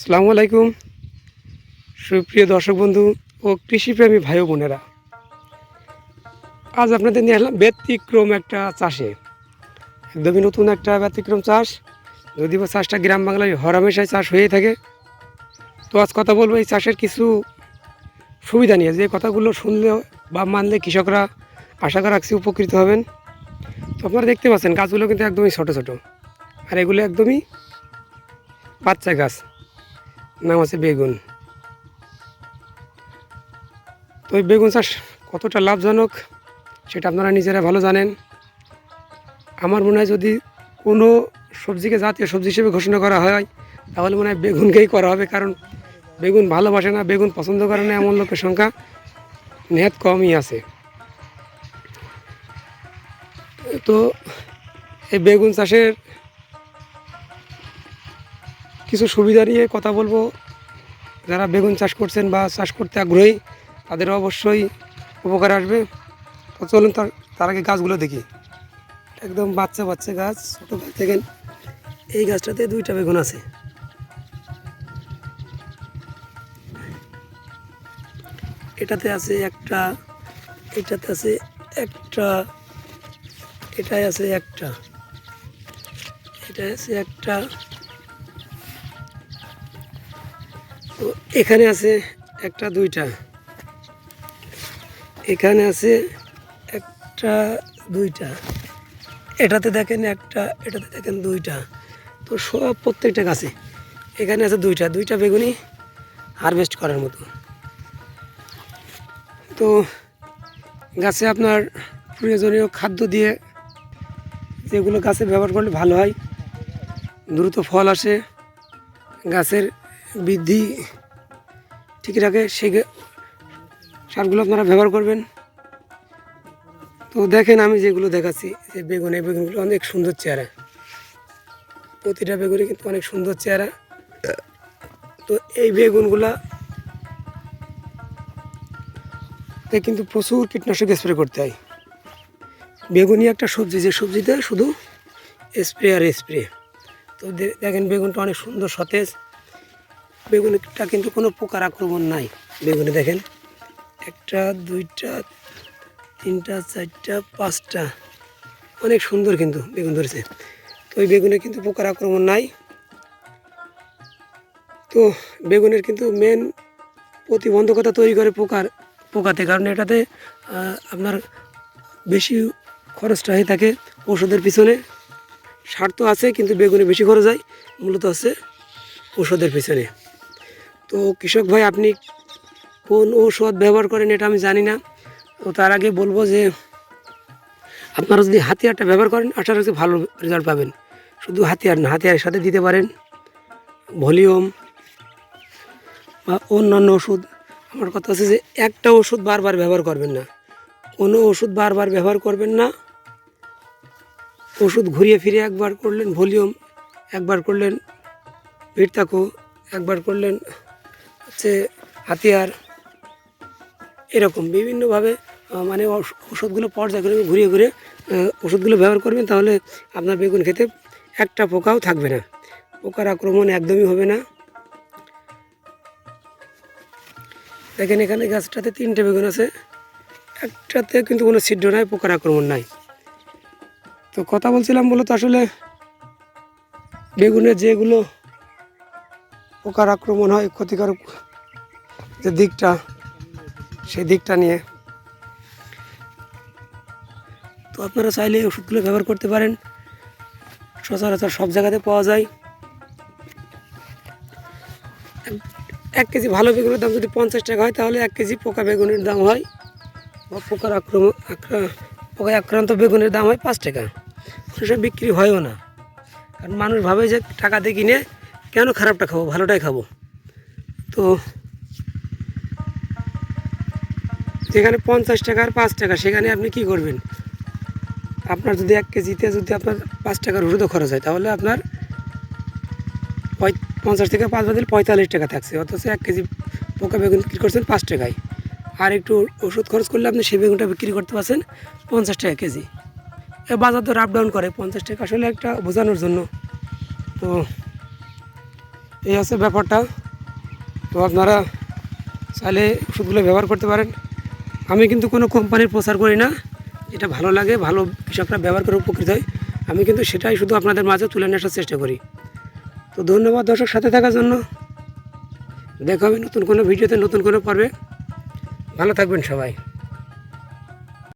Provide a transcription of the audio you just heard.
আসসালামু আলাইকুম। সুপ্রিয় দর্শক বন্ধু ও কৃষিপ্রেমী ভাই বোনেরা, আজ আপনাদের নিয়ে আসলাম ব্যতিক্রম একটা চাষে। একদমই নতুন একটা ব্যতিক্রম চাষ। যদি বা চাষটা গ্রাম বাংলায় হরামেশায় চাষ হয়েই থাকে, তো আজ কথা বলব এই চাষের কিছু সুবিধা নিয়ে। যে কথাগুলো শুনলে বা মানলে কৃষকরা আশা করা রাখছি উপকৃত হবেন। তো আপনারা দেখতে পাচ্ছেন, গাছগুলো কিন্তু একদমই ছোটো ছোটো, আর এগুলো একদমই বাচ্চা গাছ। নাম আছে বেগুন। তো এই বেগুন চাষ কতটা লাভজনক সেটা আপনারা নিজেরা ভালো জানেন। আমার মনে হয় যদি কোনো সবজিকে জাতীয় সবজি হিসেবে ঘোষণা করা হয়, তাহলে মনে হয় বেগুনকেই করা হবে, কারণ বেগুন ভালোবাসে না, বেগুন পছন্দ করে না, এমন লোকের সংখ্যা নেহাত কমই আছে। তো এই বেগুন চাষের কিছু সুবিধা নিয়ে কথা বলব। যারা বেগুন চাষ করছেন বা চাষ করতে আগ্রহী তাদের অবশ্যই উপকার আসবে। তো চলুন তার তার আগে গাছগুলো দেখি। একদম বাচ্চা বাচ্চা গাছ ছোটো গাছ দেখেন এই গাছটাতে দুইটা বেগুন আছে। এটাতে আছে একটা, এটাতে আছে একটা, এটাই আছে একটা, এটাই আছে একটা। তো এখানে আছে একটা, দুইটা। এখানে আছে একটা, দুইটা। এটাতে দেখেন একটা, এটাতে দেখেন দুইটা। তো সব প্রত্যেকটা গাছে এখানে আছে দুইটা দুইটা বেগুনি হারভেস্ট করার মতো। তো গাছে আপনার প্রয়োজনীয় খাদ্য দিয়ে যেগুলো গাছে ব্যবহার করলে ভালো হয়, দ্রুত ফল আসে, গাছের বৃদ্ধি ঠিক রাখে, সে সারগুলো আপনারা ব্যবহার করবেন। তো দেখেন আমি যেগুলো দেখাচ্ছি, যে বেগুন, এই বেগুনগুলো অনেক সুন্দর চেহারা। প্রতিটা বেগুনে কিন্তু অনেক সুন্দর চেহারা। তো এই বেগুনগুলা কিন্তু প্রচুর কীটনাশক স্প্রে করতে হয়। বেগুনই একটা সবজি, যে সবজিতে শুধু স্প্রে আর স্প্রে। তো দেখেন বেগুনটা অনেক সুন্দর সতেজ। বেগুনটা কিন্তু কোনো পোকার আক্রমণ নাই। বেগুনে দেখেন, একটা, দুইটা, তিনটা, চারটা, পাঁচটা। অনেক সুন্দর কিন্তু বেগুন ধরেছে। তো ওই বেগুনে কিন্তু পোকার আক্রমণ নাই। তো বেগুনের কিন্তু মেন প্রতিবন্ধকতা তৈরি করে পোকার, পোকাতে। কারণ এটাতে আপনার বেশি খরচটা হয়ে থাকে ওষুধের পিছনে। সার তো আছে, কিন্তু বেগুনে বেশি খরচ হয়, মূলত আছে ওষুধের পিছনে। তো কৃষক ভাই, আপনি কোন ঔষধ ব্যবহার করেন এটা আমি জানি না। তো তার আগে বলব যে, আপনারা যদি হাতিয়ারটা ব্যবহার করেন, আশা রাখছি ভালো রেজাল্ট পাবেন। শুধু হাতিয়ার না, হাতিয়ারের সাথে দিতে পারেন। ভলিউম বা অন্যান্য ওষুধ। আমার কথা হচ্ছে যে, একটা ওষুধ বারবার ব্যবহার করবেন না। কোনো ওষুধ বারবার ব্যবহার করবেন না। ওষুধ ঘুরিয়ে ফিরে একবার করলেন, ভলিউম একবার করলেন ভিড়তাকু একবার করলেন হচ্ছে হাতিয়ার, এরকম বিভিন্নভাবে মানে ওষ- ওষুধগুলো পর্যায়ক্রমে ঘুরিয়ে ঘুরে ওষুধগুলো ব্যবহার করবেন, তাহলে আপনার বেগুন খেতে একটা পোকাও থাকবে না। পোকার আক্রমণ একদমই হবে না। দেখেন এখানে গাছটাতে তিনটে বেগুন আছে। একটাতে কিন্তু কোনো ছিদ্র নাই, পোকার আক্রমণ নাই। তো কথা বলছিলাম বলতো আসলে বেগুনের যেগুলো পোকার আক্রমণ হয়, ক্ষতিকারক যে দিকটা, সেই দিকটা নিয়ে। তো আপনারা চাইলে ওষুধগুলো ব্যবহার করতে পারেন। সচরাচর সব জায়গাতে পাওয়া যায়। এক- কেজি ভালো বেগুনের দাম যদি পঞ্চাশ টাকা হয়, তাহলে এক কেজি পোকা বেগুনের দাম হয়। বা পোকার আক্রমণ আক্রা- পোকায় আক্রান্ত বেগুনের দাম হয় পাঁচ টাকা। সেসব বিক্রি হয়ও না। কারণ মানুষ ভাবে যে টাকা দিয়ে কিনে কেন খারাপটা খাব? ভালোটাই খাব। তো যেখানে পঞ্চাশ টাকা আর পাঁচ টাকা, সেখানে আপনি কি করবেন? আপনার যদি এক কেজিতে যদি আপনার পাঁচ টাকার ওষুধও খরচ হয়, তাহলে আপনার পঞ্চাশ থেকে পাঁচ বাদিল পঁয়তাল্লিশ টাকা থাকছে। অথচ এক কেজি পোকা বেগুন বিক্রি করছেন পাঁচ টাকায়। আর একটু ওষুধ খরচ করলে আপনি সেই বেগুনটা বিক্রি করতে পারছেন পঞ্চাশ টাকা কেজি। এ বাজার তো আপ ডাউন করে। পঞ্চাশ টাকা আসলে একটা বোঝানোর জন্য। তো এই হচ্ছে ব্যাপারটা। তো আপনারা চাইলে ওষুধগুলো ব্যবহার করতে পারেন। আমি কিন্তু কোনো কোম্পানির প্রচার করি না। এটা ভালো লাগে, ভালো কৃষকরা ব্যবহার করে উপকৃত হয়। আমি কিন্তু সেটাই শুধু আপনাদের মাঝে তুলে নিয়ে আসার চেষ্টা করি। তো ধন্যবাদ দর্শক সাথে থাকার জন্য। দেখা হবে নতুন কোনো ভিডিওতে, নতুন কোনো পর্বে। ভালো থাকবেন সবাই।